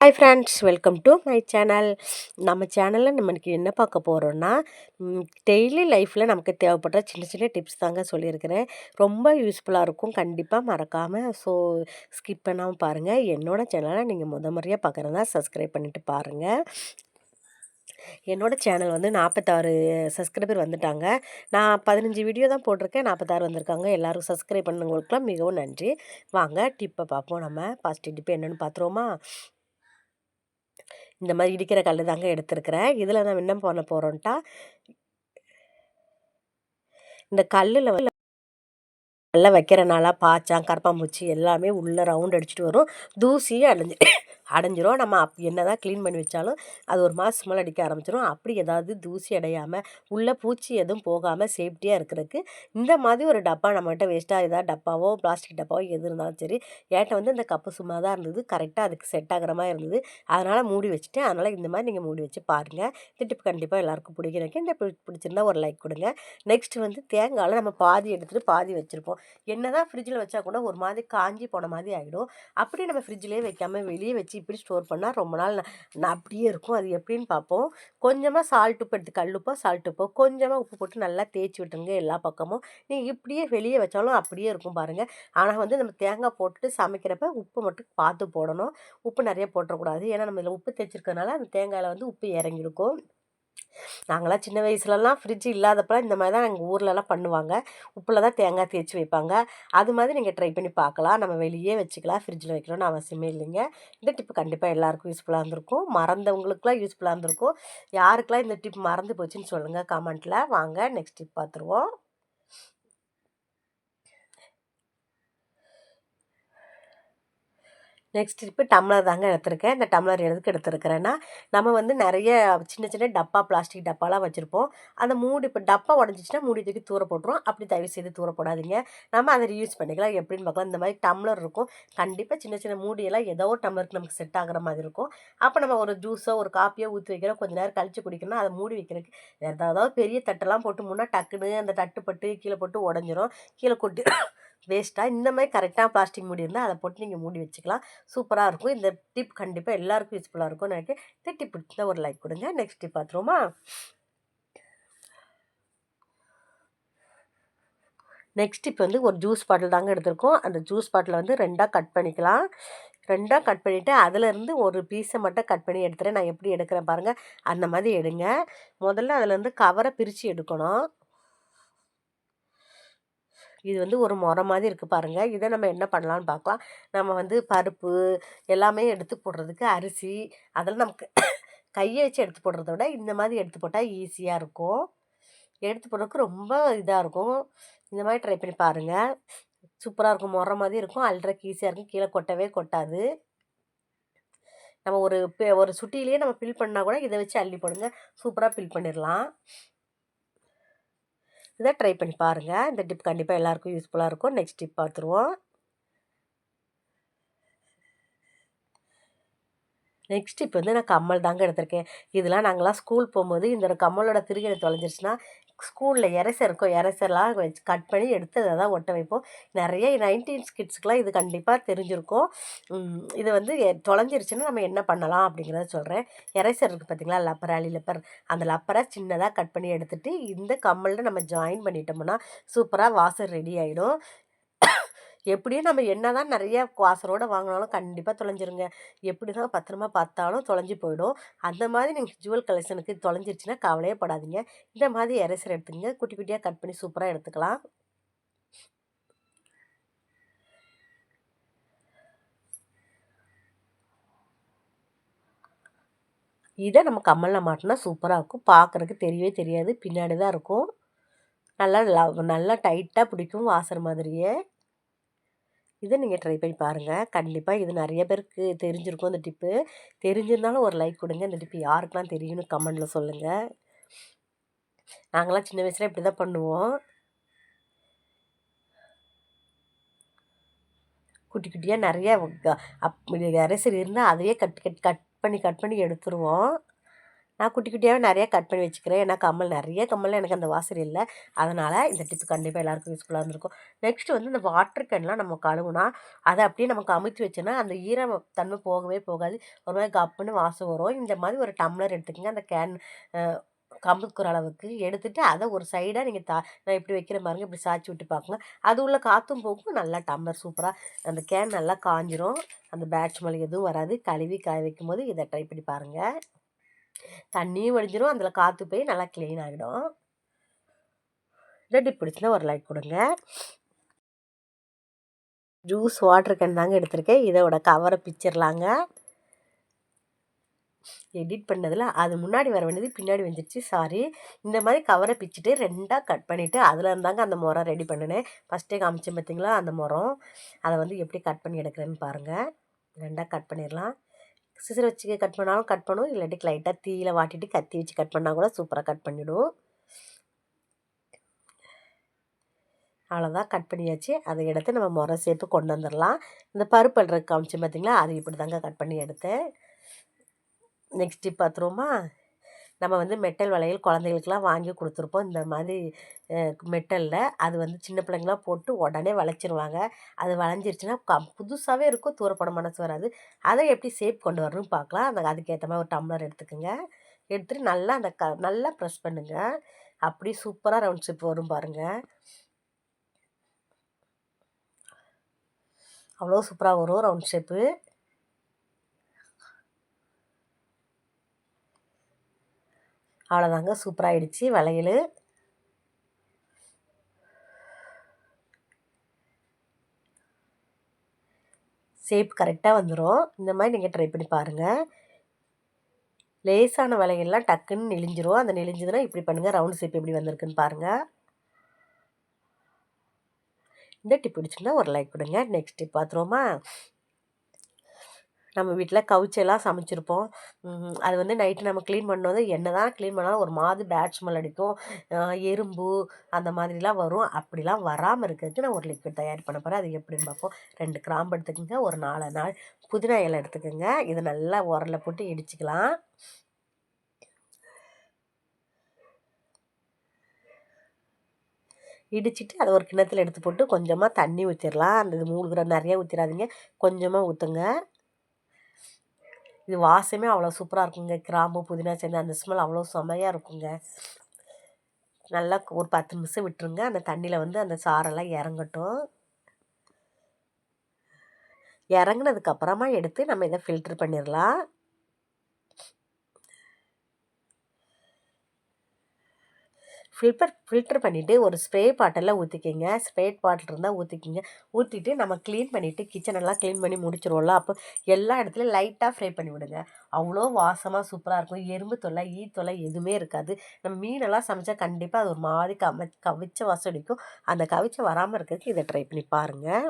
Hi friends welcome to my channel நம்ம சேனலில் நம்ம இன்றைக்கி என்ன பார்க்க போகிறோன்னா டெய்லி லைஃப்பில் நமக்கு தேவைப்படுற சின்ன சின்ன டிப்ஸ் தாங்க சொல்லியிருக்கிறேன். ரொம்ப யூஸ்ஃபுல்லாக இருக்கும் கண்டிப்பாக மறக்காமல் ஸோ ஸ்கிப் பண்ணாமல் பாருங்கள் என்னோடய சேனலை நீங்கள் முத முறையாக பார்க்குறதா சப்ஸ்கிரைப் பண்ணிவிட்டு பாருங்கள் என்னோடய சேனல் வந்து நாற்பத்தாறு சப்ஸ்கிரைபர் வந்துட்டாங்க. நான் பதினஞ்சு வீடியோ தான் போட்டிருக்கேன். நாற்பத்தாறு வந்திருக்காங்க. எல்லோரும் சப்ஸ்கிரைப் பண்ணவங்களுக்குலாம் மிகவும் நன்றி. வாங்க டிப்பை பார்ப்போம். நம்ம ஃபஸ்ட்டு டிப்பு என்னென்னு பார்த்துருவோமா இந்த மாதிரி இடிக்கிற கல் தாங்க எடுத்துருக்கிறேன். இதில் நான் என்ன பண்ண போகிறோன்ட்டா இந்த கல்லில் வந்து நல்லா வைக்கிறனால பாய்ச்சான் கரப்பாம்பூச்சி எல்லாமே உள்ளே ரவுண்ட் அடிச்சுட்டு வரும். தூசியும் அடைஞ்சு அடைஞ்சிரும். நம்ம அப் என்ன தான் க்ளீன் பண்ணி வச்சாலும் அது ஒரு மாதம் ஸ்மெல் அடிக்க ஆரம்பிச்சிடும் அப்படி ஏதாவது தூசி அடையாமல் உள்ளே பூச்சி எதுவும் போகாமல் சேஃப்டியாக இருக்கிறதுக்கு இந்த மாதிரி ஒரு டப்பா நம்மகிட்ட வேஸ்ட்டாக ஏதாவது டப்பாவோ பிளாஸ்டிக் டப்பாவோ எது இருந்தாலும் சரி ஏட்ட வந்து இந்த கப்பு சும்மா தான் இருந்தது கரெக்டாக அதுக்கு செட் ஆகிற மாதிரி இருந்தது. அதனால் மூடி வச்சுட்டேன். அதனால் இந்த மாதிரி நீங்கள் மூடி வச்சு பாருங்கள் இந்த டிப் கண்டிப்பாக எல்லாருக்கும் பிடிக்கிறக்கு இந்த பிடிச்சிருந்தா ஒரு லைக் கொடுங்க. நெக்ஸ்ட் வந்து தேங்காயில் நம்ம பாதி எடுத்துகிட்டு பாதி வச்சுருப்போம். என்ன தான் ஃப்ரிட்ஜில் வச்சா கூட ஒரு மாதிரி காஞ்சி போன மாதிரி ஆகிடும் அப்படி நம்ம ஃப்ரிட்ஜ்லேயே வைக்காமல் வெளியே வச்சு இப்படி ஸ்டோர் பண்ணால் ரொம்ப நாள் நான் அப்படியே இருக்கும். அது எப்படின்னு பார்ப்போம். கொஞ்சமாக சால்ட் உப்பு எடுத்து கல் சால்ட் உப்போ கொஞ்சமாக உப்பு போட்டு நல்லா தேய்ச்சி விட்டுருங்க எல்லா பக்கமும். நீங்கள் இப்படியே வெளியே வச்சாலும் அப்படியே இருக்கும் பாருங்கள் ஆனால் வந்து நம்ம தேங்காய் போட்டுட்டு சமைக்கிறப்ப உப்பு மட்டும் பார்த்து போடணும். உப்பு நிறைய போட்டுறக்கூடாது. ஏன்னா நம்ம இதில் உப்பு தேய்ச்சிருக்கனால அந்த தேங்காயில் வந்து உப்பு இறங்கியிருக்கும். நாங்களாம் சின்ன வயசுலலாம் ஃப்ரிட்ஜ் இல்லாதப்பெல்லாம் இந்த மாதிரி தான் எங்கள் ஊர்லலாம் பண்ணுவாங்க. உப்பில் தான் தேங்காய் தேய்ச்சி வைப்பாங்க. அது மாதிரி நீங்கள் ட்ரை பண்ணி பார்க்கலாம். நம்ம வெளியே வச்சுக்கலாம். ஃப்ரிட்ஜில் வைக்கணும்னு அவசியமே இல்லைங்க. இந்த டிப்பு கண்டிப்பாக எல்லாருக்கும் யூஸ்ஃபுல்லாக இருந்திருக்கும். மறந்தவங்களுக்குலாம் யூஸ்ஃபுல்லாக இருந்திருக்கும். யாருக்கெல்லாம் இந்த டிப் மறந்து போச்சுன்னு சொல்லுங்கள் கமெண்ட்டில் வாங்க நெக்ஸ்ட் டிப் பார்த்துருவோம். நெக்ஸ்ட் இப்போ டம்ளர் தாங்க எடுத்திருக்கேன். இந்த டம்ளர் எதுக்கு எடுத்துருக்கிறேன்னா நம்ம வந்து நிறைய சின்ன சின்ன டப்பா பிளாஸ்டிக் டப்பாலாம் வச்சுருப்போம். அந்த மூடி இப்போ டப்பா உடஞ்சிச்சின்னா மூடி தூக்கி தூர போட்டுரும் அப்படி தயவு செய்து தூர போடாதீங்க. நம்ம அதை யூஸ் பண்ணிக்கலாம். எப்படின்னு பார்க்கலாம். இந்த மாதிரி டம்ளர் இருக்கும். கண்டிப்பாக சின்ன சின்ன மூடியெல்லாம் ஏதோ ஒரு டம்ளருக்கு நமக்கு செட் ஆகிற மாதிரி இருக்கும். அப்போ நம்ம ஒரு ஜூஸோ ஒரு காப்பியோ ஊற்றி வைக்கிறோம். கொஞ்சம் நேரம் கழித்து குடிக்கணும் அதை மூடி வைக்கிறதுக்கு ஏதாவது பெரிய தட்டெல்லாம் போட்டு முன்னாடி டக்குன்னு அந்த தட்டு பட்டு கீழே போட்டு உடஞ்சிரும். கீழே கொட்டி வேஸ்ட்டாக இந்த மாதிரி கரெக்டாக பிளாஸ்டிக் மூடி இருந்தால் அதை போட்டு நீங்கள் மூடி வச்சுக்கலாம். சூப்பராக இருக்கும். இந்த டிப் கண்டிப்பாக எல்லாருக்கும் யூஸ்ஃபுல்லாக இருக்கும் எனக்கு இந்த டிப் பிடிச்சா ஒரு லைக் கொடுங்க. நெக்ஸ்ட் டிப் பார்த்துருவோமா நெக்ஸ்ட் இப்போ வந்து ஒரு ஜூஸ் பாட்டில் தாங்க எடுத்திருக்கோம். அந்த ஜூஸ் பாட்டில் வந்து ரெண்டாக கட் பண்ணிக்கலாம். ரெண்டாக கட் பண்ணிவிட்டு அதிலேருந்து ஒரு பீஸை மட்டும் கட் பண்ணி எடுத்துகிறேன் நான் எப்படி எடுக்கிறேன் பாருங்கள் அந்த மாதிரி எடுங்க. முதல்ல அதிலேருந்து கவரை பிரித்து எடுக்கணும். இது வந்து ஒரு முறை மாதிரி இருக்குது பாருங்கள் இதை நம்ம என்ன பண்ணலான்னு பார்க்கலாம் நம்ம வந்து பருப்பு எல்லாமே எடுத்து போடுறதுக்கு அரிசி அதெல்லாம் நமக்கு கையை வச்சு எடுத்து போடுறத விட இந்த மாதிரி எடுத்து போட்டால் ஈஸியாக இருக்கும். எடுத்து போடுறதுக்கு ரொம்ப இதாக இருக்கும். இந்த மாதிரி ட்ரை பண்ணி பாருங்கள் சூப்பராக இருக்கும். முறை மாதிரி இருக்கும். அல்றக்கு ஈஸியாக இருக்கும். கீழே கொட்டவே கொட்டாது. நம்ம ஒரு ஒரு சுட்டிலேயே நம்ம ஃபில் பண்ணால் கூட இதை வச்சு அள்ளி போடுங்க. சூப்பராக ஃபில் பண்ணிடலாம் இதை ட்ரை பண்ணி பாருங்கள் இந்த டிப் கண்டிப்பாக எல்லாருக்கும் யூஸ்ஃபுல்லாக இருக்கும். நெக்ஸ்ட் டிப் பார்த்துருவோம். நெக்ஸ்ட் இப்போ வந்து நான் கம்மல் தாங்க எடுத்திருக்கேன். இதெல்லாம் நாங்களாம் ஸ்கூல் போகும்போது இந்த கம்மலோட திருகை தொலைஞ்சிருச்சுன்னா ஸ்கூலில் எரசர் இருக்கும் எரசர்லாம் வச்சு கட் பண்ணி எடுத்து அதை தான் ஒட்ட வைப்போம். நிறைய நைன்டீன்ஸ் கிட்ஸ்க்கெலாம் இது கண்டிப்பாக தெரிஞ்சிருக்கும். இது வந்து தொலைஞ்சிருச்சுன்னா நம்ம என்ன பண்ணலாம் அப்படிங்கிறத சொல்கிறேன் எரேசர் இருக்குது பார்த்திங்களா லப்பர் அலி லப்பர் அந்த லப்பரை சின்னதாக கட் பண்ணி எடுத்துகிட்டு இந்த கம்மலில் நம்ம ஜாயின் பண்ணிட்டோம்னா சூப்பராக வாசர் ரெடி ஆகிடும் எப்படியும் நம்ம என்ன தான் நிறைய வாசரோடு வாங்கினாலும் கண்டிப்பாக தொலைஞ்சிருங்க. எப்படி தான் பத்திரமா பார்த்தாலும் தொலைஞ்சி போயிடும். அந்த மாதிரி நீங்கள் ஜுவல் கலெக்ஷனுக்கு தொலைஞ்சிருச்சுன்னா கவலையே படாதீங்க. இந்த மாதிரி எரேசர் எடுத்துங்க குட்டி குட்டியாக கட் பண்ணி சூப்பராக எடுத்துக்கலாம். இதை நம்ம கம்மலில் மாட்டினா சூப்பராக இருக்கும். பார்க்குறதுக்கு தெரியவே தெரியாது. பின்னாடி தான் இருக்கும். நல்லா நல்லா டைட்டாக பிடிக்கும் வாசர் மாதிரியே. இதை நீங்கள் ட்ரை பண்ணி பாருங்கள் கண்டிப்பாக இது நிறைய பேருக்கு தெரிஞ்சிருக்கும் அந்த டிப்பு. தெரிஞ்சிருந்தாலும் ஒரு லைக் கொடுங்க. இந்த டிப்பு யாருக்கெலாம் தெரியும்னு கமெண்டில் சொல்லுங்கள் நாங்களாம் சின்ன வயசில் இப்படி தான் பண்ணுவோம். குட்டி குட்டியாக நிறைய அப் அரசர் இருந்தால் அதையே கட் கட் கட் பண்ணி கட் பண்ணி எடுத்துருவோம். நான் குட்டி குட்டியாகவே நிறைய கட் பண்ணி வச்சுக்கிறேன். ஏன்னா கம்மல் நிறைய கம்மல் எனக்கு அந்த வாசல் இல்லை. அதனால் இந்த டிப்பு கண்டிப்பாக எல்லாருக்கும் யூஸ்ஃபுல்லாக இருந்திருக்கும். நெக்ஸ்ட் வந்து இந்த வாட்டர் கேன்லாம் நம்ம கழுவுனா அதை அப்படியே நமக்கு அமைத்து வச்சோன்னா அந்த ஈரம் தன்மை போகவே போகாது. ஒரு மாதிரி கப்புன்னு வாசம் வரும். இந்த மாதிரி ஒரு டம்ளர் எடுத்துக்கங்க. அந்த கேன் கமுக்குற அளவுக்கு எடுத்துகிட்டு அதை ஒரு சைடாக நீங்கள் தா நான் இப்படி வைக்கிற பாருங்க. இப்படி சாய்ச்சி விட்டு பார்க்குங்க அது உள்ள காற்றும் போகும். நல்லா டம்ளர் சூப்பராக அந்த கேன் நல்லா காஞ்சிரும். அந்த பேட்ச் மலை எதுவும் வராது. கழுவி காய வைக்கும் போது இதை ட்ரை பண்ணி பாருங்கள் தண்ணியும் வடிஞ்சிடும் அதில் காற்று போய் நல்லா க்ளீன் ஆகிடும். ரெடி பிடிச்சினா ஒரு லைக் கொடுங்க. ஜூஸ் வாட்டர் கேன் தாங்க எடுத்திருக்கேன். இதோட கவரை பிச்சிடலாங்க எடிட் பண்ணதில் அது முன்னாடி வர வேண்டியது பின்னாடி வந்துருச்சு. சாரி இந்த மாதிரி கவரை பிச்சுட்டு ரெண்டாக கட் பண்ணிவிட்டு அதில் இருந்தாங்க அந்த முறம் ரெடி பண்ணினேன். ஃபஸ்ட்டே காமிச்சேன் பார்த்தீங்களா அந்த முறம் அதை வந்து எப்படி கட் பண்ணி எடுக்கிறேன்னு பாருங்கள் ரெண்டாக கட் பண்ணிடலாம். சிசர் வச்சு கட் பண்ணாலும் கட் பண்ணும். இல்லாட்டி லைட்டாக தீயில் வாட்டிட்டு கத்தி வச்சு கட் பண்ணால் கூட சூப்பராக கட் பண்ணிவிடும் அவ்வளோதான் கட் பண்ணியாச்சு. அதை எடுத்து நம்ம முறை சேர்த்து கொண்டு வந்துடலாம். இந்த பருப்பு அல்ற காமிச்சு பார்த்திங்களா அது இப்படி தாங்க கட் பண்ணி எடுத்தேன். நெக்ஸ்ட் டிப் பார்த்துருவோமா நம்ம வந்து மெட்டல் வளையல் குழந்தைகளுக்கெல்லாம் வாங்கி கொடுத்துருப்போம். இந்த மாதிரி மெட்டலில் அது வந்து சின்ன பிள்ளைங்களாம் போட்டு உடனே வளைச்சிருவாங்க. அது வளைஞ்சிருச்சுன்னா கம் புதுசாகவே இருக்கும். தூரப்பட மனசு வராது. அதை எப்படி ஷேப் கொண்டு வரணும்னு பார்க்கலாம். அந்த அதுக்கேற்ற மாதிரி ஒரு டம்ளர் எடுத்துக்கோங்க. எடுத்துகிட்டு நல்லா அந்த க நல்லா ப்ரெஸ் பண்ணுங்கள் அப்படி சூப்பராக ரவுண்ட் ஷேப் வரும் பாருங்கள் அவ்வளோ சூப்பராக வரும் ரவுண்ட் ஷேப்பு அவ்வளோதாங்க சூப்பராகிடுச்சு வளையல். ஷேப் கரெக்டாக வந்துடும் இந்த மாதிரி நீங்கள் ட்ரை பண்ணி பாருங்கள் லேசான வளையல்லாம் டக்குன்னு நெளிஞ்சிரும். அந்த நெளிஞ்சதுன்னா இப்படி பண்ணுங்கள் ரவுண்ட் ஷேப் எப்படி வந்திருக்குன்னு பாருங்கள் இந்த டிப் பிடிச்சிருந்தா ஒரு லைக் கொடுங்க. நெக்ஸ்ட் டிப் பார்த்துருவோமா? நம்ம வீட்டில் கவுச்செல்லாம் சமைச்சிருப்போம். அது வந்து நைட்டு நம்ம க்ளீன் பண்ணும்போது என்ன தான் க்ளீன் பண்ணாலும் ஒரு மாதிரி பேட் ஸ்மெல் அடிக்கும். எறும்பு அந்த மாதிரிலாம் வரும். அப்படிலாம் வராமல் இருக்கிறதுக்கு நான் ஒரு லிக்விட் தயார் பண்ண போகிறேன் அது எப்படின்னு பார்ப்போம். ரெண்டு கிராம்பு எடுத்துக்கோங்க. ஒரு நாலு நாள் புதினா இலை எடுத்துக்கோங்க. இதை நல்லா உரலில் போட்டு இடிச்சிக்கலாம். இடிச்சிட்டு அதை ஒரு கிணத்துல எடுத்து போட்டு கொஞ்சமாக தண்ணி ஊற்றிடலாம் அந்த இது மூழ்கிற நிறையா ஊற்றிடாதீங்க கொஞ்சமாக ஊற்றுங்க இது வாசமே அவ்வளோ சூப்பராக இருக்குங்க. கிராம்பு புதினா சேர்ந்து அந்த ஸ்மெல் அவ்வளோ செமையாக இருக்குங்க. நல்லா ஒரு பத்து நிமிஷம் விட்டுருங்க. அந்த தண்ணியில் வந்து அந்த சாரெல்லாம் இறங்கட்டும். இறங்கினதுக்கப்புறமா எடுத்து நம்ம இதை ஃபில்ட்ரு பண்ணிடலாம் ஃபில்டர் ஃபில்டர் பண்ணிவிட்டு ஒரு ஸ்ப்ரே பாட்டிலில் ஊற்றிக்கிங்க ஸ்ப்ரே பாட்டில் இருந்தால் ஊற்றிக்கிங்க ஊற்றிட்டு நம்ம க்ளீன் பண்ணிவிட்டு கிச்சனெல்லாம் க்ளீன் பண்ணி முடிச்சிருவோம்ல அப்போ எல்லா இடத்துலையும் லைட்டாக ஃப்ரை பண்ணி விடுங்க. அவ்வளோ வாசமாக சூப்பராக இருக்கும். எறும்பு தொல்லை ஈ தொல்லை எதுவுமே இருக்காது. நம்ம மீனெல்லாம் சமைச்சா கண்டிப்பாக அது ஒரு மாதிரி கம கவிச்ச வாசம் அடிக்கும். அந்த கவிச்ச வராமல் இருக்கிறதுக்கு இதை ட்ரை பண்ணி பாருங்கள்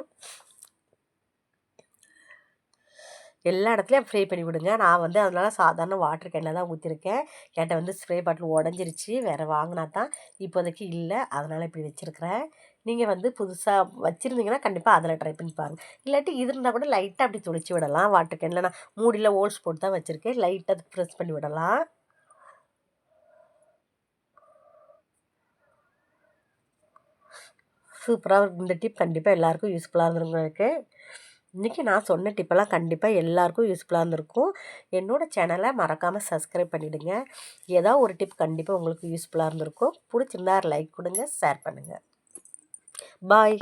எல்லா இடத்துலையும் ஃப்ரை பண்ணி விடுங்க. நான் வந்து அதனால் சாதாரண வாட்டர் கேனில் தான் ஊற்றிருக்கேன் கேட்ட வந்து ஸ்ப்ரே பாட்டில் உடஞ்சிருச்சு. வேறு வாங்கினா தான் இப்போதைக்கு இல்லை. அதனால் இப்படி வச்சுருக்கிறேன். நீங்கள் வந்து புதுசாக வச்சுருந்தீங்கன்னா கண்டிப்பாக அதில் ட்ரை பண்ணி பாருங்கள் இல்லாட்டி இருந்தால் கூட லைட்டாக அப்படி துடைச்சி விடலாம். வாட்டர் கேனில் நான் மூடியில் ஓல்ஸ் போட்டு தான் வச்சுருக்கேன். லைட்டாக ப்ரெஸ் பண்ணி விடலாம். சூப்பராக இந்த டிப் கண்டிப்பாக எல்லாேருக்கும் யூஸ்ஃபுல்லாக இருந்துருங்க இன்றைக்கி நான் சொன்ன டிப்பெல்லாம் கண்டிப்பாக எல்லாேருக்கும் யூஸ்ஃபுல்லாக இருந்திருக்கும். என்னோடய சேனலை மறக்காமல் சப்ஸ்கிரைப் பண்ணிவிடுங்க ஏதாவது ஒரு டிப் கண்டிப்பாக உங்களுக்கு யூஸ்ஃபுல்லாக இருந்திருக்கும். பிடிச்சிருந்தா லைக் கொடுங்க ஷேர் பண்ணுங்கள் பாய்